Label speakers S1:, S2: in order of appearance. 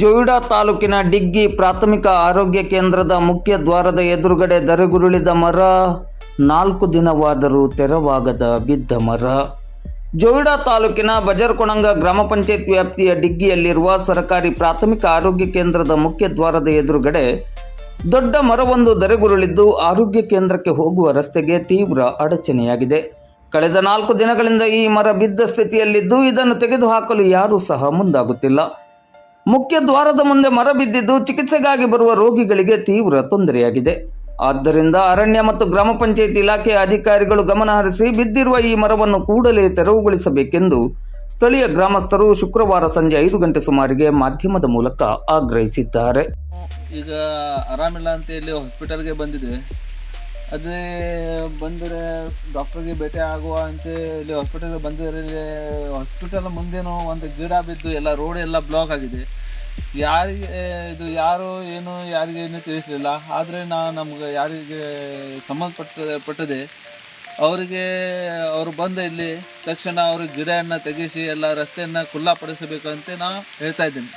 S1: ಜೋಯಿಡಾ ತಾಲೂಕಿನ ಡಿಗ್ಗಿ ಪ್ರಾಥಮಿಕ ಆರೋಗ್ಯ ಕೇಂದ್ರದ ಮುಖ್ಯ ದ್ವಾರದ ಎದುರುಗಡೆ ಧರೆಗುರುಳಿದ ಮರ. ನಾಲ್ಕು ದಿನವಾದರೂ ತೆರವಾಗದ ಬಿದ್ದ ಮರ. ಜೋಯಿಡಾ ತಾಲೂಕಿನ ಬಜರ್ಕೊಣಂಗ ಗ್ರಾಮ ಪಂಚಾಯತ್ ವ್ಯಾಪ್ತಿಯ ಡಿಗ್ಗಿಯಲ್ಲಿರುವ ಸರ್ಕಾರಿ ಪ್ರಾಥಮಿಕ ಆರೋಗ್ಯ ಕೇಂದ್ರದ ಮುಖ್ಯ ದ್ವಾರದ ಎದುರುಗಡೆ ದೊಡ್ಡ ಮರವೊಂದು ದರೆಗುರುಳಿದ್ದು ಆರೋಗ್ಯ ಕೇಂದ್ರಕ್ಕೆ ಹೋಗುವ ರಸ್ತೆಗೆ ತೀವ್ರ ಅಡಚಣೆಯಾಗಿದೆ. ಕಳೆದ ನಾಲ್ಕು ದಿನಗಳಿಂದ ಈ ಮರ ಬಿದ್ದ ಸ್ಥಿತಿಯಲ್ಲಿದ್ದು ಇದನ್ನು ತೆಗೆದುಹಾಕಲು ಯಾರೂ ಸಹ ಮುಂದಾಗುತ್ತಿಲ್ಲ. ಮುಖ್ಯ ದ್ವಾರದ ಮುಂದೆ ಮರ ಬಿದ್ದಿದ್ದು ಚಿಕಿತ್ಸೆಗಾಗಿ ಬರುವ ರೋಗಿಗಳಿಗೆ ತೀವ್ರ ತೊಂದರೆಯಾಗಿದೆ. ಆದ್ದರಿಂದ ಅರಣ್ಯ ಮತ್ತು ಗ್ರಾಮ ಪಂಚಾಯತ್ ಇಲಾಖೆಯ ಅಧಿಕಾರಿಗಳು ಗಮನ ಹರಿಸಿ ಬಿದ್ದಿರುವ ಈ ಮರವನ್ನು ಕೂಡಲೇ ತೆರವುಗೊಳಿಸಬೇಕೆಂದು ಸ್ಥಳೀಯ ಗ್ರಾಮಸ್ಥರು ಶುಕ್ರವಾರ ಸಂಜೆ ಐದು ಗಂಟೆ ಸುಮಾರಿಗೆ ಮಾಧ್ಯಮದ ಮೂಲಕ ಆಗ್ರಹಿಸಿದ್ದಾರೆ.
S2: ಈಗ ಆರಾಮಿಲ್ಲ ಅಂತ ಇಲ್ಲಿ ಹಾಸ್ಪಿಟಲ್ಗೆ ಬಂದಿದೆ ಅದೇ ಬಂದರೆ ಡಾಕ್ಟರ್ಗೆ ಭೇಟಿ ಆಗುವ ಅಂತ ಇಲ್ಲಿ ಹಾಸ್ಪಿಟಲ್ಗೆ ಬಂದಿದ್ರೆ ಇಲ್ಲಿ ಹಾಸ್ಪಿಟಲ್ ಮುಂದೇನೋ ಒಂದು ಗಿಡ ಬಿದ್ದು ಎಲ್ಲ ರೋಡ್ ಎಲ್ಲ ಬ್ಲಾಕ್ ಆಗಿದೆ. ಯಾರಿಗೆ ಇದು ಯಾರು, ಏನು, ಯಾರಿಗೆ ಏನು ತಿಳಿಸಲಿಲ್ಲ. ಆದರೆ ನಾ ನಮ್ಗೆ ಯಾರಿಗೆ ಸಂಬಂಧಪಟ್ಟ ಪಟ್ಟದೆ ಅವರಿಗೆ, ಅವರು ಬಂದ ಇಲ್ಲಿ ತಕ್ಷಣ ಅವರು ಗಿಡವನ್ನು ತೆಗೆಸಿ, ಎಲ್ಲ ರಸ್ತೆಯನ್ನು ಖುಲ್ಲಾಪಡಿಸಬೇಕಂತ ಅಂತ ನಾ ಹೇಳ್ತಾ ಇದ್ದೀನಿ.